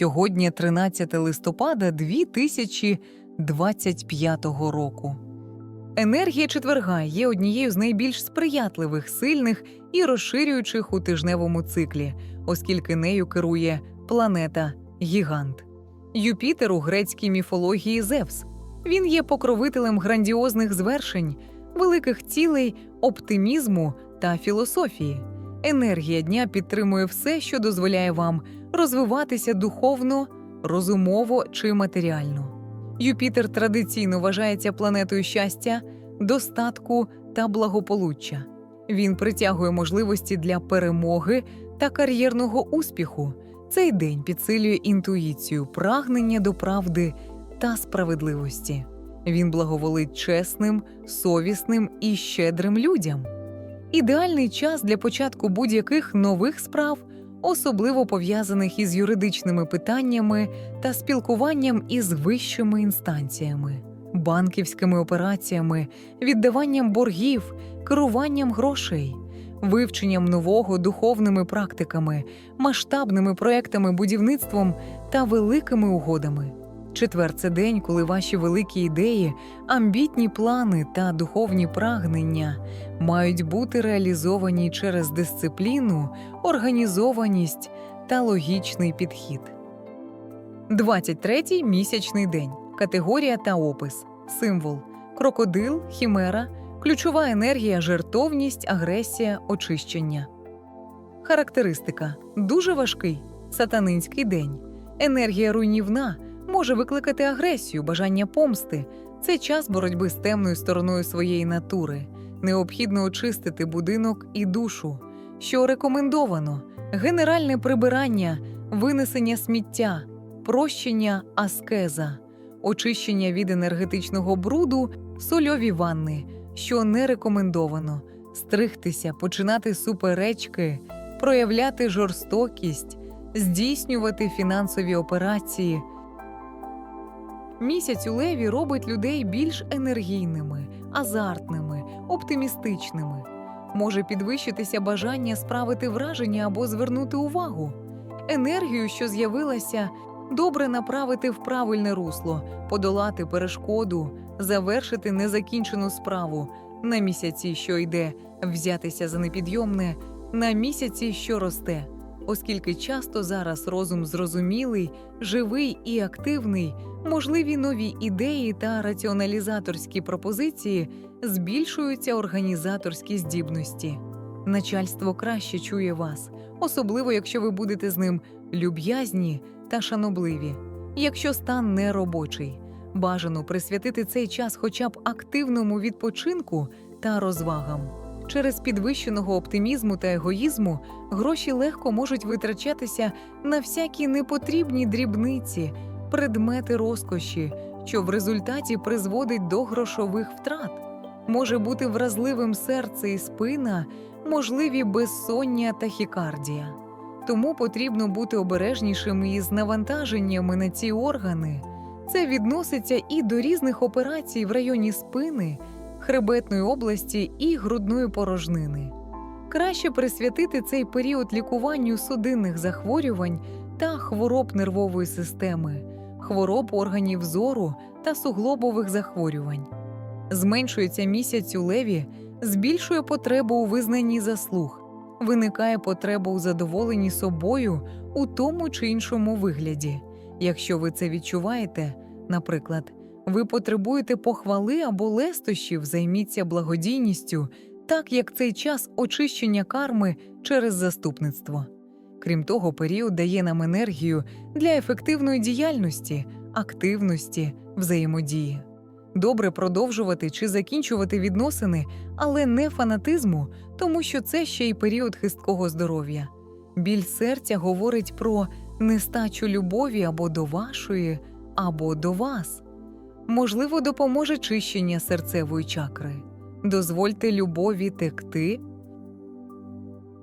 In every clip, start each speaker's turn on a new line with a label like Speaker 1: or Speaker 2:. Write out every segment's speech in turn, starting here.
Speaker 1: Сьогодні 13 листопада 2025 року. Енергія четверга є однією з найбільш сприятливих, сильних і розширюючих у тижневому циклі, оскільки нею керує планета Гігант. Юпітер у грецькій міфології Зевс. Він є покровителем грандіозних звершень, великих цілей, оптимізму та філософії. Енергія дня підтримує все, що дозволяє вам розвиватися духовно, розумово чи матеріально. Юпітер традиційно вважається планетою щастя, достатку та благополуччя. Він притягує можливості для перемоги та кар'єрного успіху. Цей день підсилює інтуїцію, прагнення до правди та справедливості. Він благоволить чесним, совісним і щедрим людям. Ідеальний час для початку будь-яких нових справ, особливо пов'язаних із юридичними питаннями та спілкуванням із вищими інстанціями, банківськими операціями, віддаванням боргів, керуванням грошей, вивченням нового духовними практиками, масштабними проектами, будівництвом та великими угодами. Четвер це день, коли ваші великі ідеї, амбітні плани та духовні прагнення мають бути реалізовані через дисципліну, організованість та логічний підхід. 23-й місячний день. Категорія та опис. Символ: крокодил, хімера, ключова енергія, жертовність, агресія, очищення. Характеристика: дуже важкий, сатанинський день. Енергія руйнівна може викликати агресію, бажання помсти. Це час боротьби з темною стороною своєї натури. Необхідно очистити будинок і душу, що рекомендовано: генеральне прибирання, винесення сміття, прощення аскеза, очищення від енергетичного бруду, сольові ванни, що не рекомендовано, стригтися, починати суперечки, проявляти жорстокість, здійснювати фінансові операції. Місяць у леві робить людей більш енергійними, азартними, оптимістичними. Може підвищитися бажання справити враження або звернути увагу. Енергію, що з'явилася, добре направити в правильне русло, подолати перешкоду, завершити незакінчену справу на місяці, що йде, взятися за непідйомне, на місяці, що росте. Оскільки часто зараз розум зрозумілий, живий і активний, можливі нові ідеї та раціоналізаторські пропозиції збільшуються організаторські здібності. Начальство краще чує вас, особливо якщо ви будете з ним люб'язні та шанобливі. Якщо стан не робочий, бажано присвятити цей час хоча б активному відпочинку та розвагам. Через підвищеного оптимізму та егоїзму гроші легко можуть витрачатися на всякі непотрібні дрібниці, предмети розкоші, що в результаті призводить до грошових втрат. Може бути вразливим серце і спина, можливі безсоння та хікардія. Тому потрібно бути обережнішими із навантаженнями на ці органи. Це відноситься і до різних операцій в районі спини, хребетної області і грудної порожнини. Краще присвятити цей період лікуванню судинних захворювань та хвороб нервової системи, хвороб органів зору та суглобових захворювань. Зменшується місяць у леві, збільшує потребу у визнанні заслуг, виникає потреба у задоволенні собою у тому чи іншому вигляді. Якщо ви це відчуваєте, наприклад, ви потребуєте похвали або лестощів, займіться благодійністю, так як цей час очищення карми через заступництво. Крім того, період дає нам енергію для ефективної діяльності, активності, взаємодії. Добре продовжувати чи закінчувати відносини, але не фанатизму, тому що це ще й період хисткого здоров'я. Біль серця говорить про нестачу любові або до вашої, або до вас. Можливо, допоможе чищення серцевої чакри. Дозвольте любові текти.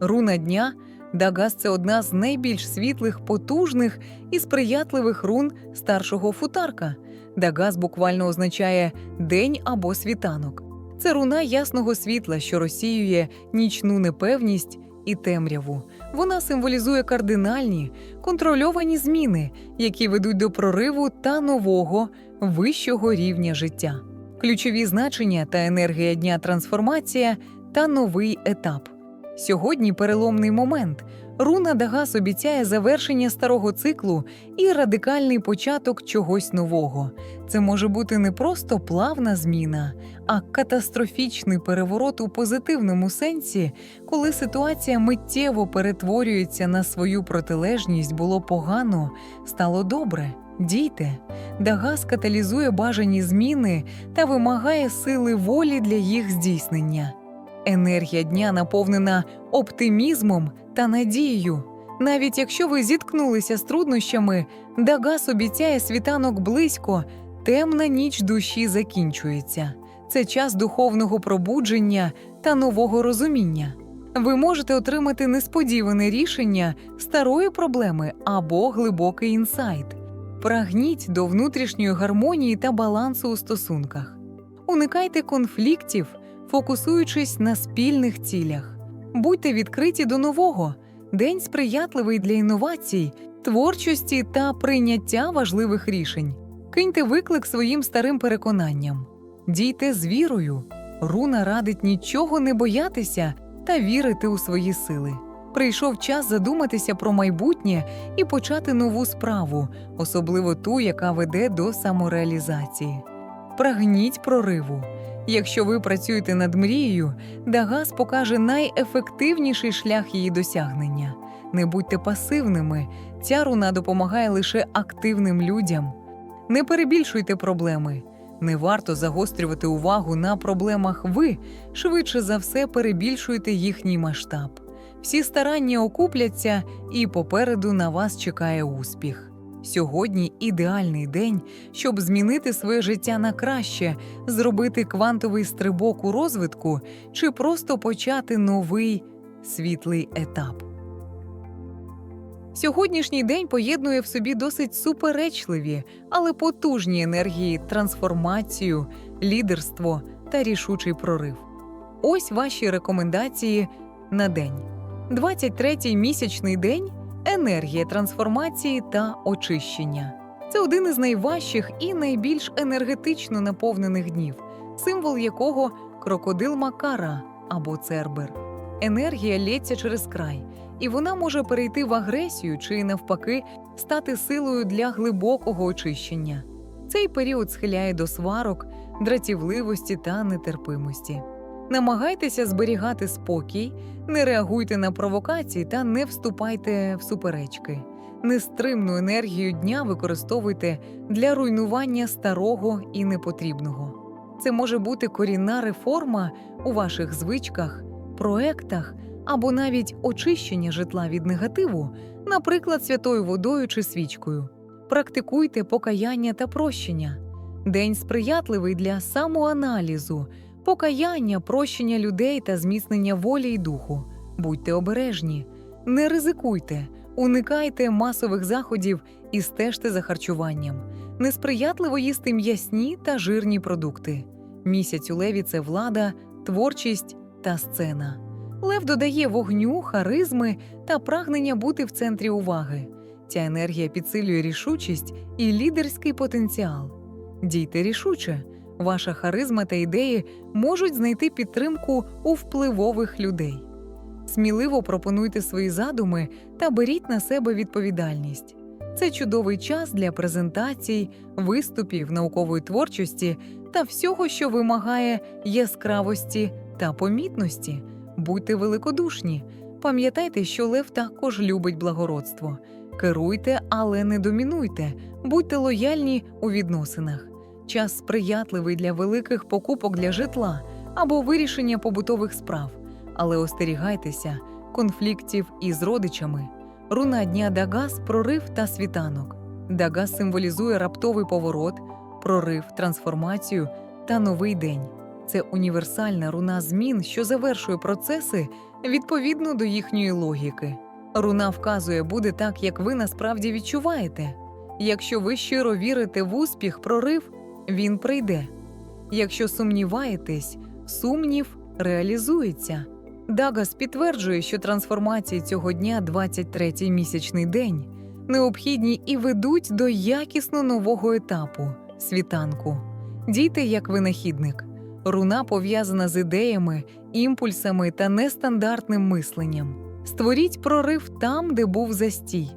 Speaker 1: Руна дня Дагас це одна з найбільш світлих, потужних і сприятливих рун старшого футарка. Дагас буквально означає день або світанок. Це руна ясного світла, що розсіює нічну непевність і темряву. Вона символізує кардинальні, контрольовані зміни, які ведуть до прориву та нового, вищого рівня життя. Ключові значення та енергія дня трансформація та новий етап. Сьогодні переломний момент. Руна Дагас обіцяє завершення старого циклу і радикальний початок чогось нового. Це може бути не просто плавна зміна, а катастрофічний переворот у позитивному сенсі, коли ситуація миттєво перетворюється на свою протилежність, було погано, стало добре. Дійте, Дагас каталізує бажані зміни та вимагає сили волі для їх здійснення. Енергія дня наповнена оптимізмом та надією. Навіть якщо ви зіткнулися з труднощами, Дагас обіцяє світанок близько, темна ніч душі закінчується. Це час духовного пробудження та нового розуміння. Ви можете отримати несподіване рішення старої проблеми або глибокий інсайт. Прагніть до внутрішньої гармонії та балансу у стосунках. Уникайте конфліктів, фокусуючись на спільних цілях. Будьте відкриті до нового. День сприятливий для інновацій, творчості та прийняття важливих рішень. Киньте виклик своїм старим переконанням. Дійте з вірою. Руна радить нічого не боятися та вірити у свої сили. Прийшов час задуматися про майбутнє і почати нову справу, особливо ту, яка веде до самореалізації. Прагніть прориву. Якщо ви працюєте над мрією, Дагас покаже найефективніший шлях її досягнення. Не будьте пасивними, ця руна допомагає лише активним людям. Не перебільшуйте проблеми. Не варто загострювати увагу на проблемах ви, швидше за все перебільшуєте їхній масштаб. Всі старання окупляться, і попереду на вас чекає успіх. Сьогодні ідеальний день, щоб змінити своє життя на краще, зробити квантовий стрибок у розвитку чи просто почати новий світлий етап. Сьогоднішній день поєднує в собі досить суперечливі, але потужні енергії, трансформацію, лідерство та рішучий прорив. Ось ваші рекомендації на день. 23-й місячний день енергія трансформації та очищення. Це один із найважчих і найбільш енергетично наповнених днів, символ якого крокодил Макара або Цербер. Енергія лється через край, і вона може перейти в агресію чи, навпаки, стати силою для глибокого очищення. Цей період схиляє до сварок, дратівливості та нетерпимості. Намагайтеся зберігати спокій, не реагуйте на провокації та не вступайте в суперечки. Нестримну енергію дня використовуйте для руйнування старого і непотрібного. Це може бути корінна реформа у ваших звичках, проектах або навіть очищення житла від негативу, наприклад, святою водою чи свічкою. Практикуйте покаяння та прощення. День сприятливий для самоаналізу, покаяння, прощення людей та зміцнення волі й духу. Будьте обережні, не ризикуйте, уникайте масових заходів і стежте за харчуванням. Несприятливо їсти м'ясні та жирні продукти. Місяць у леві це влада, творчість та сцена. Лев додає вогню, харизми та прагнення бути в центрі уваги. Ця енергія підсилює рішучість і лідерський потенціал. Дійте рішуче, ваша харизма та ідеї можуть знайти підтримку у впливових людей. Сміливо пропонуйте свої задуми та беріть на себе відповідальність. Це чудовий час для презентацій, виступів, наукової творчості та всього, що вимагає яскравості та помітності. Будьте великодушні. Пам'ятайте, що лев також любить благородство. Керуйте, але не домінуйте, будьте лояльні у відносинах. Час сприятливий для великих покупок для житла або вирішення побутових справ, але остерігайтеся конфліктів із родичами. Руна дня Дагас прорив та світанок. Дагас символізує раптовий поворот, прорив, трансформацію та новий день. Це універсальна руна змін, що завершує процеси відповідно до їхньої логіки. Руна вказує, буде так, як ви насправді відчуваєте. Якщо ви щиро вірите в успіх, прорив, він прийде. Якщо сумніваєтесь, сумнів реалізується. Дагас підтверджує, що трансформації цього дня, 23-й місячний день, необхідні і ведуть до якісно нового етапу світанку. Дійте як винахідник. Руна пов'язана з ідеями, імпульсами та нестандартним мисленням. Створіть прорив там, де був застій.